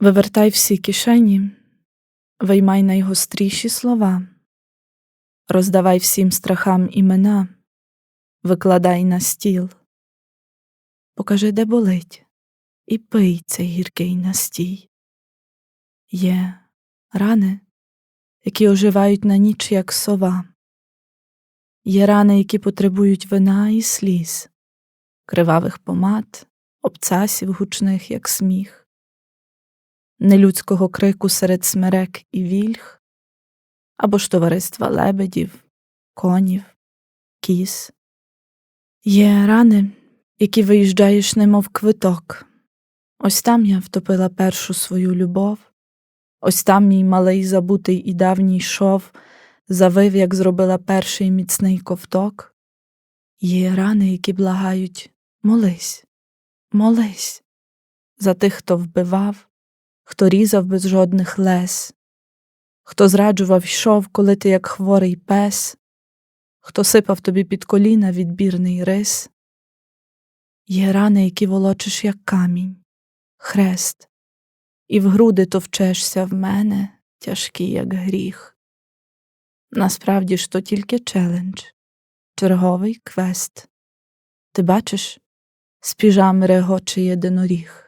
Вивертай всі кишені, виймай найгостріші слова, роздавай всім страхам імена, викладай на стіл, покажи, де болить, і пий цей гіркий настій. Є рани, які оживають на ніч, як сова, є рани, які потребують вина і сліз, кривавих помад, обцасів гучних, як сміх нелюдського крику серед смерек і вільг, або ж товариства лебедів, конів, кіз. Є рани, які виїжджаєш, немов квиток. Ось там я втопила першу свою любов, ось там мій малий забутий і давній шов завив, як зробила перший міцний ковток. Є рани, які благають молись, молись за тих, хто вбивав, хто різав без жодних лес, хто зраджував йшов, коли ти, як хворий пес, хто сипав тобі під коліна відбірний рис. Є рани, які волочиш, як камінь, хрест, і в груди товчешся в мене, тяжкі, як гріх. Насправді ж то тільки челендж, черговий квест. Ти бачиш, з піжами регоче єдиноріг.